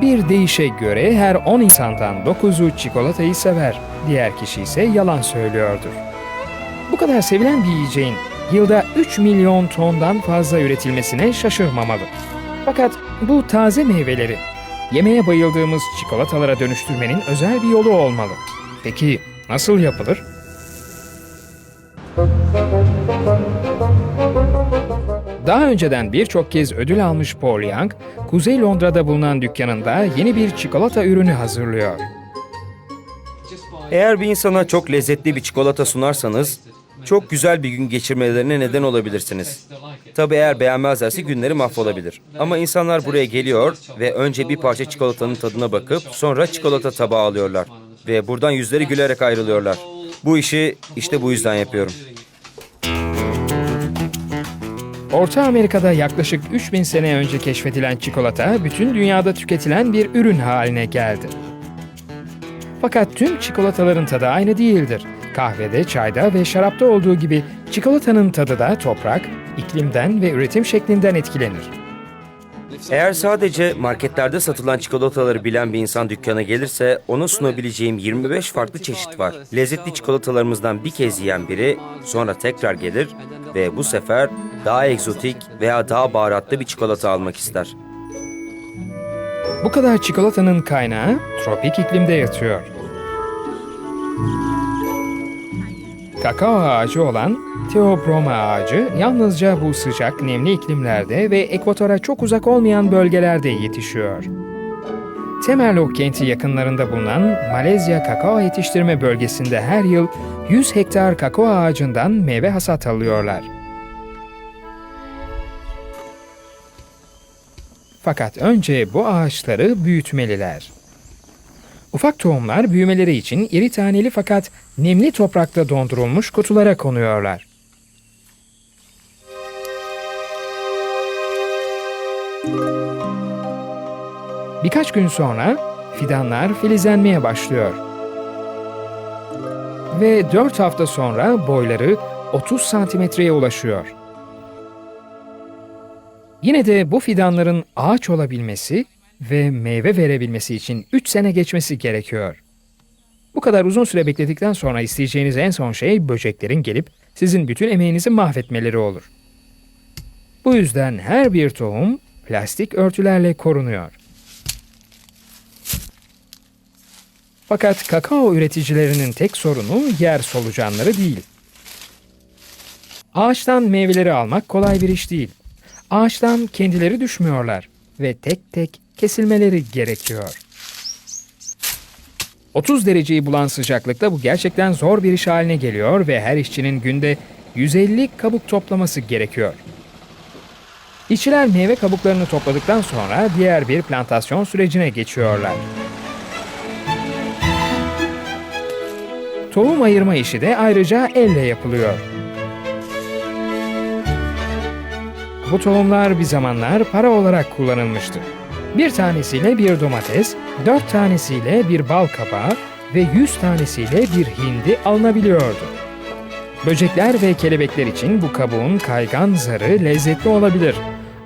Bir deyişe göre her 10 insandan 9'u çikolatayı sever, diğer kişi ise yalan söylüyordur. Bu kadar sevilen bir yiyeceğin yılda 3 milyon tondan fazla üretilmesine şaşırmamalı. Fakat bu taze meyveleri yemeğe bayıldığımız çikolatalara dönüştürmenin özel bir yolu olmalı. Peki nasıl yapılır? Daha önceden birçok kez ödül almış Paul Young, Kuzey Londra'da bulunan dükkanında yeni bir çikolata ürünü hazırlıyor. Eğer bir insana çok lezzetli bir çikolata sunarsanız, çok güzel bir gün geçirmelerine neden olabilirsiniz. Tabii eğer beğenmezlerse günleri mahvolabilir. Ama insanlar buraya geliyor ve önce bir parça çikolatanın tadına bakıp sonra çikolata tabağı alıyorlar. Ve buradan yüzleri gülerek ayrılıyorlar. Bu işi işte bu yüzden yapıyorum. Orta Amerika'da yaklaşık 3000 sene önce keşfedilen çikolata bütün dünyada tüketilen bir ürün haline geldi. Fakat tüm çikolataların tadı aynı değildir. Kahvede, çayda ve şarapta olduğu gibi çikolatanın tadı da toprak, iklimden ve üretim şeklinden etkilenir. Eğer sadece marketlerde satılan çikolataları bilen bir insan dükkana gelirse ona sunabileceğim 25 farklı çeşit var. Lezzetli çikolatalarımızdan bir kez yiyen biri sonra tekrar gelir ve bu sefer daha egzotik veya daha baharatlı bir çikolata almak ister. Bu kadar çikolatanın kaynağı tropik iklimde yatıyor. Kakao ağacı olan Theobroma ağacı yalnızca bu sıcak, nemli iklimlerde ve ekvatora çok uzak olmayan bölgelerde yetişiyor. Temerloh kenti yakınlarında bulunan Malezya kakao yetiştirme bölgesinde her yıl 100 hektar kakao ağacından meyve hasat alıyorlar. Fakat önce bu ağaçları büyütmeliler. Ufak tohumlar büyümeleri için iri taneli fakat nemli toprakta dondurulmuş kutulara konuyorlar. Birkaç gün sonra fidanlar filizlenmeye başlıyor. Ve 4 hafta sonra boyları 30 santimetreye ulaşıyor. Yine de bu fidanların ağaç olabilmesi ve meyve verebilmesi için 3 sene geçmesi gerekiyor. Bu kadar uzun süre bekledikten sonra isteyeceğiniz en son şey böceklerin gelip sizin bütün emeğinizi mahvetmeleri olur. Bu yüzden her bir tohum plastik örtülerle korunuyor. Fakat kakao üreticilerinin tek sorunu yer solucanları değil. Ağaçtan meyveleri almak kolay bir iş değil. Ağaçtan kendileri düşmüyorlar ve tek tek kesilmeleri gerekiyor. 30 dereceyi bulan sıcaklıkta bu gerçekten zor bir iş haline geliyor ve her işçinin günde 150 kabuk toplaması gerekiyor. İşçiler meyve kabuklarını topladıktan sonra diğer bir plantasyon sürecine geçiyorlar. Tohum ayırma işi de ayrıca elle yapılıyor. Bu tohumlar bir zamanlar para olarak kullanılmıştı. Bir tanesiyle bir domates, dört tanesiyle bir bal kabağı ve yüz tanesiyle bir hindi alınabiliyordu. Böcekler ve kelebekler için bu kabuğun kaygan zarı lezzetli olabilir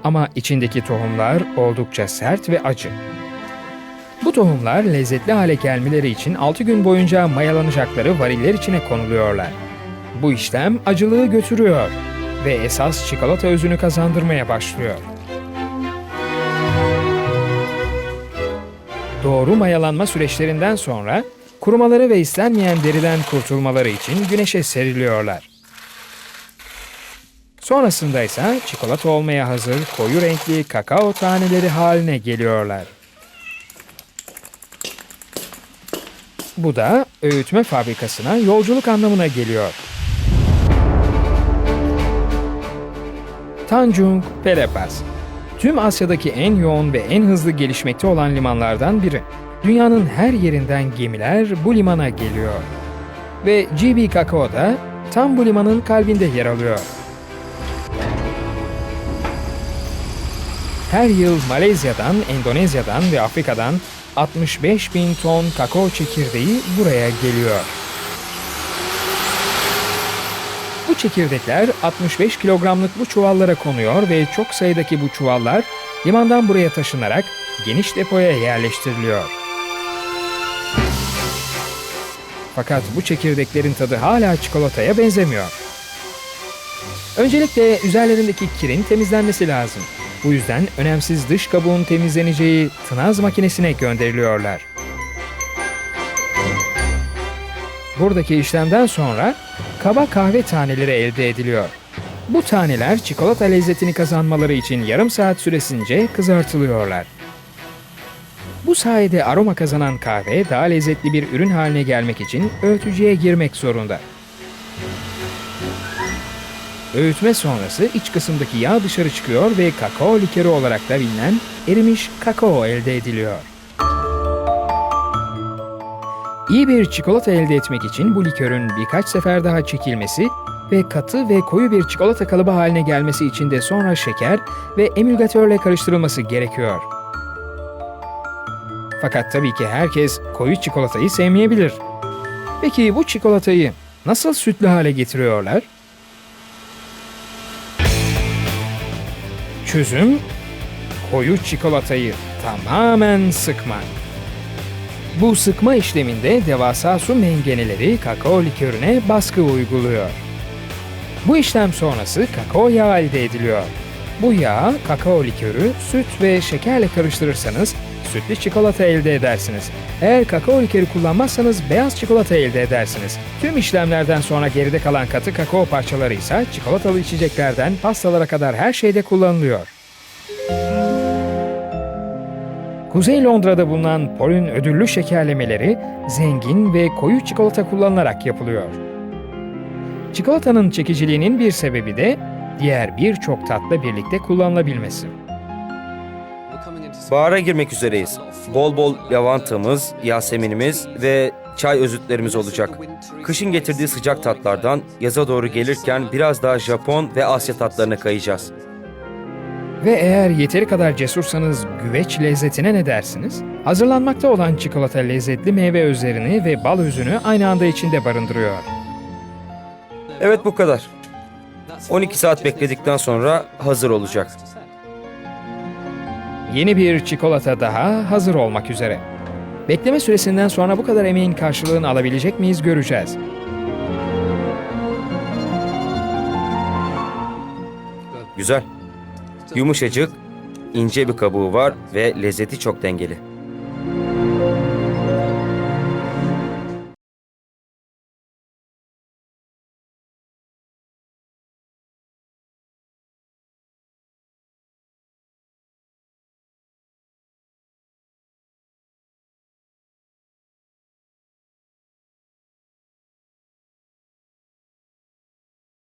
ama içindeki tohumlar oldukça sert ve acı. Bu tohumlar lezzetli hale gelmeleri için 6 gün boyunca mayalanacakları variller içine konuluyorlar. Bu işlem acılığı götürüyor ve esas çikolata özünü kazandırmaya başlıyor. Doğru mayalanma süreçlerinden sonra kurumaları ve istenmeyen deriden kurtulmaları için güneşe seriliyorlar. Sonrasında ise çikolata olmaya hazır koyu renkli kakao taneleri haline geliyorlar. Bu da öğütme fabrikasına yolculuk anlamına geliyor. Tanjung Pelepas Tüm Asya'daki en yoğun ve en hızlı gelişmekte olan limanlardan biri. Dünyanın her yerinden gemiler bu limana geliyor. Ve GB Kakao da tam bu limanın kalbinde yer alıyor. Her yıl Malezya'dan, Endonezya'dan ve Afrika'dan 65 bin ton kakao çekirdeği buraya geliyor. Bu çekirdekler 65 kilogramlık bu çuvallara konuyor ve çok sayıdaki bu çuvallar limandan buraya taşınarak geniş depoya yerleştiriliyor. Fakat bu çekirdeklerin tadı hala çikolataya benzemiyor. Öncelikle üzerlerindeki kirin temizlenmesi lazım. Bu yüzden önemsiz dış kabuğun temizleneceği tınaz makinesine gönderiliyorlar. Buradaki işlemden sonra kaba kahve taneleri elde ediliyor. Bu taneler çikolata lezzetini kazanmaları için yarım saat süresince kızartılıyorlar. Bu sayede aroma kazanan kahve daha lezzetli bir ürün haline gelmek için öğütücüye girmek zorunda. Öğütme sonrası iç kısımdaki yağ dışarı çıkıyor ve kakao likörü olarak da bilinen erimiş kakao elde ediliyor. İyi bir çikolata elde etmek için bu likörün birkaç sefer daha çekilmesi ve katı ve koyu bir çikolata kalıbı haline gelmesi için de sonra şeker ve emülgatörle karıştırılması gerekiyor. Fakat tabii ki herkes koyu çikolatayı sevmeyebilir. Peki bu çikolatayı nasıl sütlü hale getiriyorlar? Çözüm koyu çikolatayı tamamen sıkmak. Bu sıkma işleminde devasa su mengeneleri kakao likörüne baskı uyguluyor. Bu işlem sonrası kakao yağı elde ediliyor. Bu yağı kakao likörü, süt ve şekerle karıştırırsanız sütlü çikolata elde edersiniz. Eğer kakao likörü kullanmazsanız beyaz çikolata elde edersiniz. Tüm işlemlerden sonra geride kalan katı kakao parçaları ise çikolatalı içeceklerden pastalara kadar her şeyde kullanılıyor. Kuzey Londra'da bulunan Pol'ün ödüllü şekerlemeleri zengin ve koyu çikolata kullanılarak yapılıyor. Çikolatanın çekiciliğinin bir sebebi de diğer birçok tatla birlikte kullanılabilmesi. Bahara girmek üzereyiz. Bol bol lavantamız, yaseminimiz ve çay özütlerimiz olacak. Kışın getirdiği sıcak tatlardan yaza doğru gelirken biraz daha Japon ve Asya tatlarına kayacağız. Ve eğer yeteri kadar cesursanız güveç lezzetine ne dersiniz? Hazırlanmakta olan çikolata lezzetli meyve özlerini ve bal özünü aynı anda içinde barındırıyor. Evet bu kadar. 12 saat bekledikten sonra hazır olacak. Yeni bir çikolata daha hazır olmak üzere. Bekleme süresinden sonra bu kadar emeğin karşılığını alabilecek miyiz göreceğiz. Güzel. Yumuşacık, ince bir kabuğu var ve lezzeti çok dengeli.